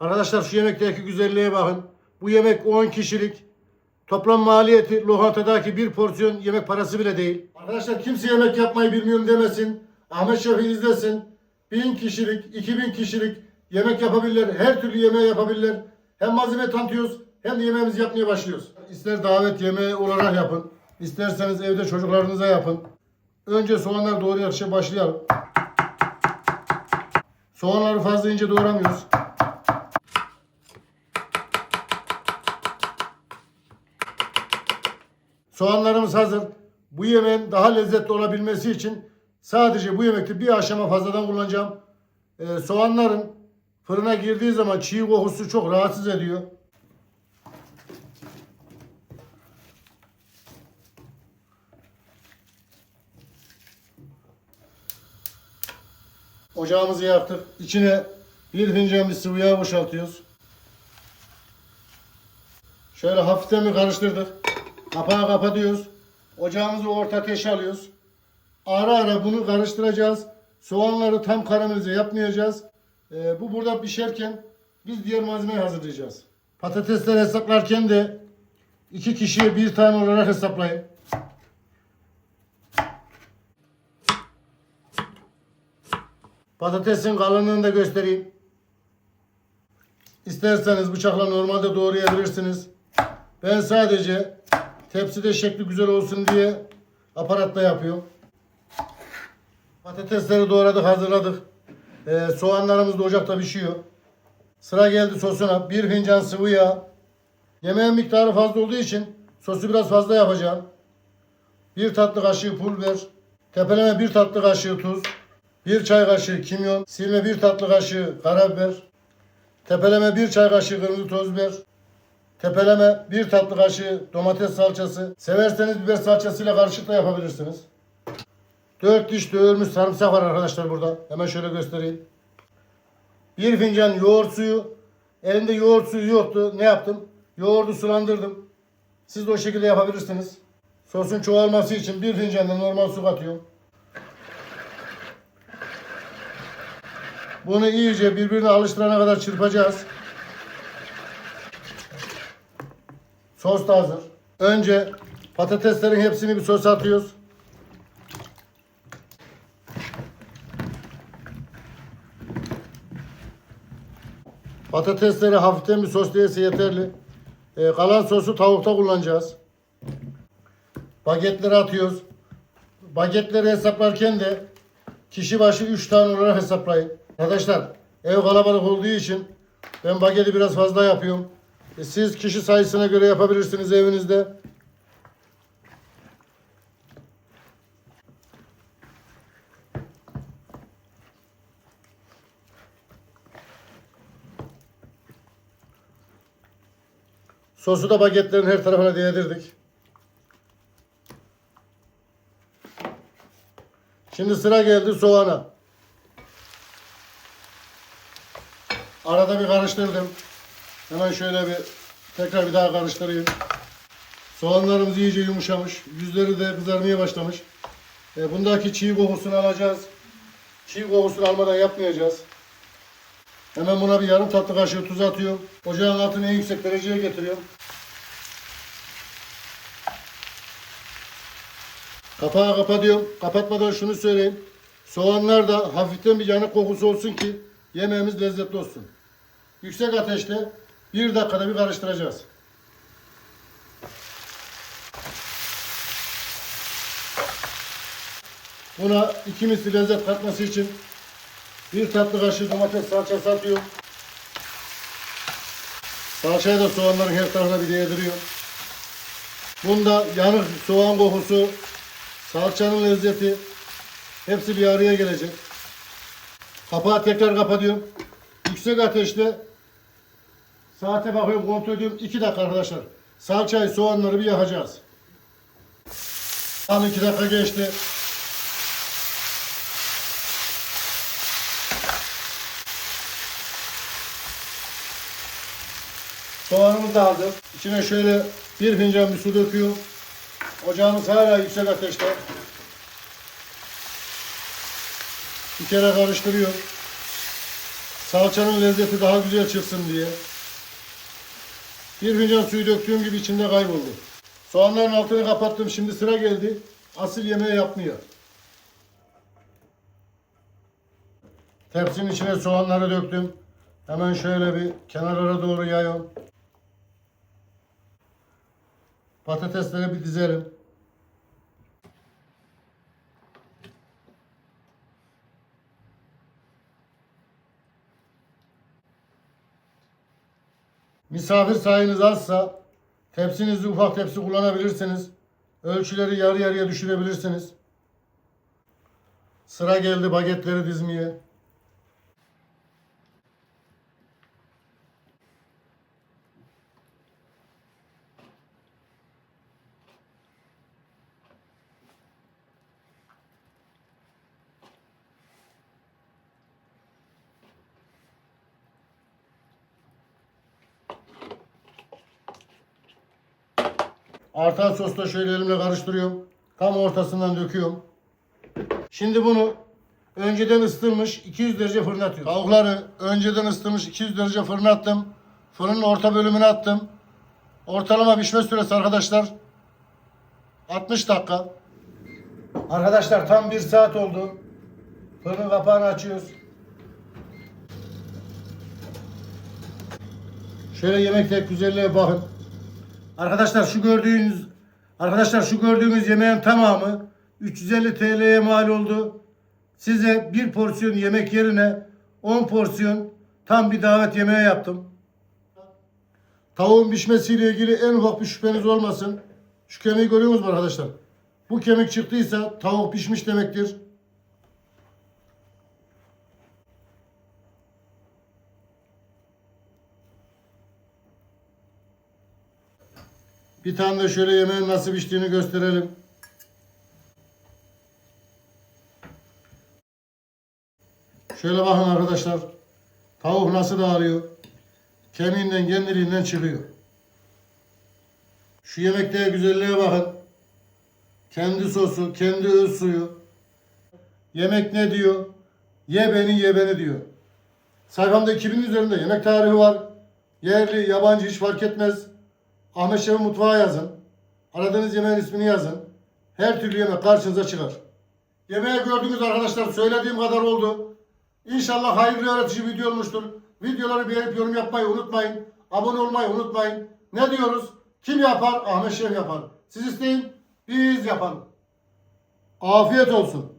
Arkadaşlar şu yemekteki güzelliğe bakın. Bu yemek 10 kişilik. Toplam maliyeti lokantadaki bir porsiyon yemek parası bile değil. Arkadaşlar kimse yemek yapmayı bilmiyorum demesin. Ahmet Şef'i izlesin. 1000 kişilik, 2000 kişilik yemek yapabilirler. Her türlü yemeği yapabilirler. Hem malzeme tanıtıyoruz hem de yemeğimizi yapmaya başlıyoruz. İster davet yemeği olarak yapın. İsterseniz evde çocuklarınıza yapın. Önce soğanlar doğrayarak başlayalım. Soğanları fazla ince doğramıyoruz. Soğanlarımız hazır. Bu yemeğin daha lezzetli olabilmesi için sadece bu yemekte bir aşama fazladan kullanacağım. Ee, soğanların fırına girdiği zaman çiğ kokusu çok rahatsız ediyor. Ocağımızı yaktık. İçine bir fincan bir sıvı yağ boşaltıyoruz. Şöyle hafiften bir karıştırdık. Kapağı kapatıyoruz. Ocağımızı orta ateşe alıyoruz. Ara ara bunu karıştıracağız. Soğanları tam karamelize yapmayacağız. Ee, bu burada pişerken biz diğer malzemeyi hazırlayacağız. Patatesleri hesaplarken de iki kişiye bir tane olarak hesaplayın. Patatesin kalınlığını da göstereyim. İsterseniz bıçakla normalde doğrayabilirsiniz. Ben sadece tepside şekli güzel olsun diye aparatla yapıyorum. Patatesleri doğradık, hazırladık. Ee, soğanlarımız da ocakta pişiyor. Sıra geldi sosuna. Bir fincan sıvı yağ. Yemeğin miktarı fazla olduğu için sosu biraz fazla yapacağım. Bir tatlı kaşığı pul biber. Tepeleme bir tatlı kaşığı tuz. Bir çay kaşığı kimyon. Silme bir tatlı kaşığı karabiber. Tepeleme bir çay kaşığı kırmızı toz biber. Tepeleme bir tatlı kaşığı domates salçası. Severseniz biber salçasıyla karışık da yapabilirsiniz. 4 diş dövülmüş sarımsak var arkadaşlar burada. Hemen şöyle göstereyim. Bir fincan yoğurt suyu. Elimde yoğurt suyu yoktu. Ne yaptım? Yoğurdu sulandırdım. Siz de o şekilde yapabilirsiniz. Sosun çoğalması için bir fincan da normal su katıyorum. Bunu iyice birbirine alıştırana kadar çırpacağız. Sos da hazır. Önce patateslerin hepsini bir sos atıyoruz. Patatesleri hafiften bir sosleyese yeterli. Ee, kalan sosu tavukta kullanacağız. Bagetleri atıyoruz. Bagetleri hesaplarken de kişi başı 3 tane olarak hesaplayın. Arkadaşlar ev kalabalık olduğu için ben bageti biraz fazla yapıyorum. E, siz kişi sayısına göre yapabilirsiniz evinizde. Sosu da bagetlerin her tarafına değdirdik. Şimdi sıra geldi soğana. Arada bir karıştırdım. Hemen şöyle bir tekrar bir daha karıştırayım. Soğanlarımız iyice yumuşamış. Yüzleri de kızarmaya başlamış. E, bundaki çiğ kokusunu alacağız. Çiğ kokusunu almadan yapmayacağız. Hemen buna bir yarım tatlı kaşığı tuz atıyorum. Ocağın altını en yüksek dereceye getiriyorum. Kapağı kapatıyorum. Kapatmadan şunu söyleyeyim. Soğanlar da hafiften bir yanık kokusu olsun ki yemeğimiz lezzetli olsun. Yüksek ateşte bir dakikada bir karıştıracağız. Buna iki misli lezzet katması için bir tatlı kaşığı domates salçası atıyorum. Salçayı da soğanların her tarafına bir değdiriyorum. Bunda yanık soğan kokusu, salçanın lezzeti hepsi bir araya gelecek. Kapağı tekrar kapatıyorum. Yüksek ateşte saate bakıyorum kontrol ediyorum. 2 dakika arkadaşlar. Salçayı soğanları bir yakacağız. Tam 2 dakika geçti. Soğanımız da hazır. İçine şöyle bir fincan bir su döküyorum. Ocağımız hala yüksek ateşte. Bir kere karıştırıyorum. salçanın lezzeti daha güzel çıksın diye. Bir fincan suyu döktüğüm gibi içinde kayboldu. Soğanların altını kapattım. Şimdi sıra geldi. Asıl yemeği yapmaya. Tepsinin içine soğanları döktüm. Hemen şöyle bir kenarlara doğru yayıyorum. Patatesleri bir dizelim. Misafir sayınız azsa tepsinizi ufak tepsi kullanabilirsiniz. Ölçüleri yarı yarıya düşürebilirsiniz. Sıra geldi bagetleri dizmeye. Artan sosla şöyle elimle karıştırıyorum. Tam ortasından döküyorum. Şimdi bunu önceden ısıtılmış 200 derece fırına atıyorum. Tavukları önceden ısıtılmış 200 derece fırına attım. Fırının orta bölümüne attım. Ortalama pişme süresi arkadaşlar 60 dakika. Arkadaşlar tam bir saat oldu. Fırının kapağını açıyoruz. Şöyle yemekte güzelliğe bakın. Arkadaşlar şu gördüğünüz arkadaşlar şu gördüğünüz yemeğin tamamı 350 TL'ye mal oldu. Size bir porsiyon yemek yerine 10 porsiyon tam bir davet yemeği yaptım. Tavuğun pişmesiyle ilgili en ufak bir şüpheniz olmasın. Şu kemiği görüyor musunuz arkadaşlar? Bu kemik çıktıysa tavuk pişmiş demektir. Bir tane de şöyle yemeğin nasıl piştiğini gösterelim. Şöyle bakın arkadaşlar. Tavuk nasıl dağılıyor. Kemiğinden kendiliğinden çıkıyor. Şu yemekte güzelliğe bakın. Kendi sosu, kendi öz suyu. Yemek ne diyor? Ye beni ye beni diyor. Sayfamda 2000 üzerinde yemek tarifi var. Yerli, yabancı hiç fark etmez. Ahmet Şef'in mutfağı yazın. Aradığınız yemeğin ismini yazın. Her türlü yemek karşınıza çıkar. Yemeği gördünüz arkadaşlar. Söylediğim kadar oldu. İnşallah hayırlı öğretici video olmuştur. Videoları beğenip yorum yapmayı unutmayın. Abone olmayı unutmayın. Ne diyoruz? Kim yapar? Ahmet Şef yapar. Siz isteyin. Biz yapalım. Afiyet olsun.